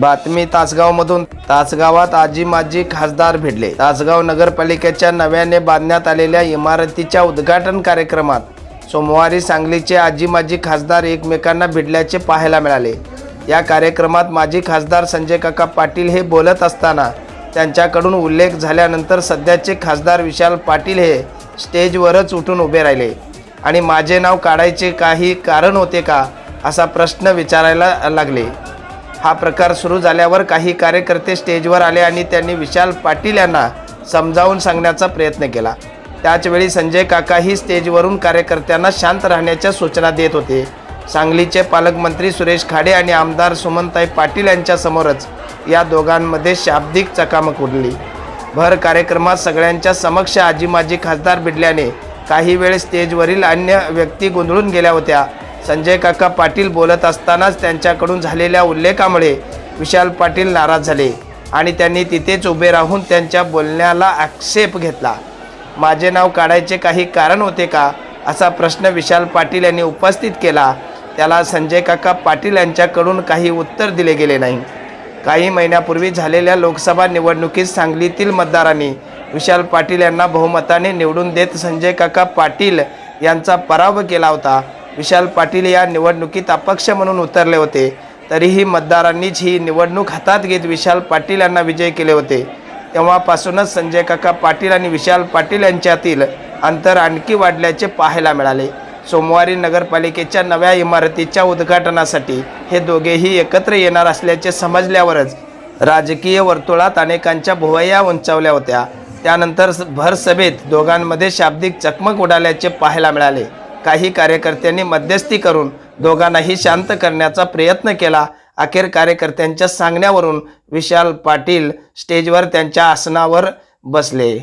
बातमी तासगावमधून. तासगावात आजी माजी खासदार भिडले तासगाव नगरपालिकेच्या नव्याने बांधण्यात आलेल्या इमारतीच्या उद्घाटन कार्यक्रमात सोमवारी सांगलीचे आजी माजी खासदार एकमेकांना भिडल्याचे पाहायला मिळाले. या कार्यक्रमात माजी खासदार संजय काका पाटील हे बोलत असताना त्यांच्याकडून उल्लेख झाल्यानंतर सध्याचे खासदार विशाल पाटील हे स्टेजवरच उठून उभे राहिले. आणि माझे नाव काढायचे काही कारण होते का असा प्रश्न विचारायला लागले. हा प्रकार सुरू झाल्यावर काही कार्यकर्ते स्टेजवर आले आणि त्यांनी विशाल पाटील यांना समजावून सांगण्याचा प्रयत्न केला. त्याचवेळी संजय काकाही स्टेजवरून कार्यकर्त्यांना शांत राहण्याच्या सूचना देत होते. सांगलीचे पालकमंत्री सुरेश खाडे आणि आमदार सुमनताई पाटील यांच्यासमोरच या दोघांमध्ये शाब्दिक चकामक उडली. भर कार्यक्रमात सगळ्यांच्या समक्ष आजी माजी खासदार भिडल्याने काही वेळ स्टेजवरील अन्य व्यक्ती गोंधळून गेल्या होत्या. संजय काका पाटील बोलत असतानाच त्यांच्याकडून झालेल्या उल्लेखामुळे विशाल पाटील नाराज झाले आणि त्यांनी तिथेच उभे राहून त्यांच्या बोलण्याला आक्षेप घेतला. माझे नाव काढायचे काही कारण होते का? असा प्रश्न विशाल पाटील यांनी उपस्थित केला. त्याला संजय काका पाटील यांच्याकडून काही उत्तर दिले गेले नाही. काही महिन्यापूर्वी झालेल्या लोकसभा निवडणुकीत सांगलीतील मतदारांनी विशाल पाटील यांना बहुमताने निवडून देत संजय काका पाटील यांचा पराभव केला होता. विशाल पाटील या निवडणुकीत अपक्ष म्हणून उतरले होते. तरीही मतदारांनीच ही निवडणूक हातात घेत विशाल पाटील यांना विजय केले होते. तेव्हापासूनच संजय काका पाटील आणि विशाल पाटील यांच्यातील अंतर आणखी वाढल्याचे पाहायला मिळाले. सोमवारी नगरपालिकेच्या नव्या इमारतीच्या उद्घाटनासाठी हे दोघेही एकत्र येणार असल्याचे समजल्यावरच राजकीय वर्तुळात अनेकांच्या भुवया उंचावल्या होत्या. त्यानंतर भरसभेत दोघांमध्ये शाब्दिक चकमक उडाल्याचे पाहायला मिळाले. काही कार्यकर्त्यांनी मध्यस्थी करून दोघांनाही शांत करण्याचा प्रयत्न केला. अखेर कार्यकर्त्यांच्या सांगण्यावरून विशाल पाटील स्टेजवर त्यांच्या आसनावर बसले.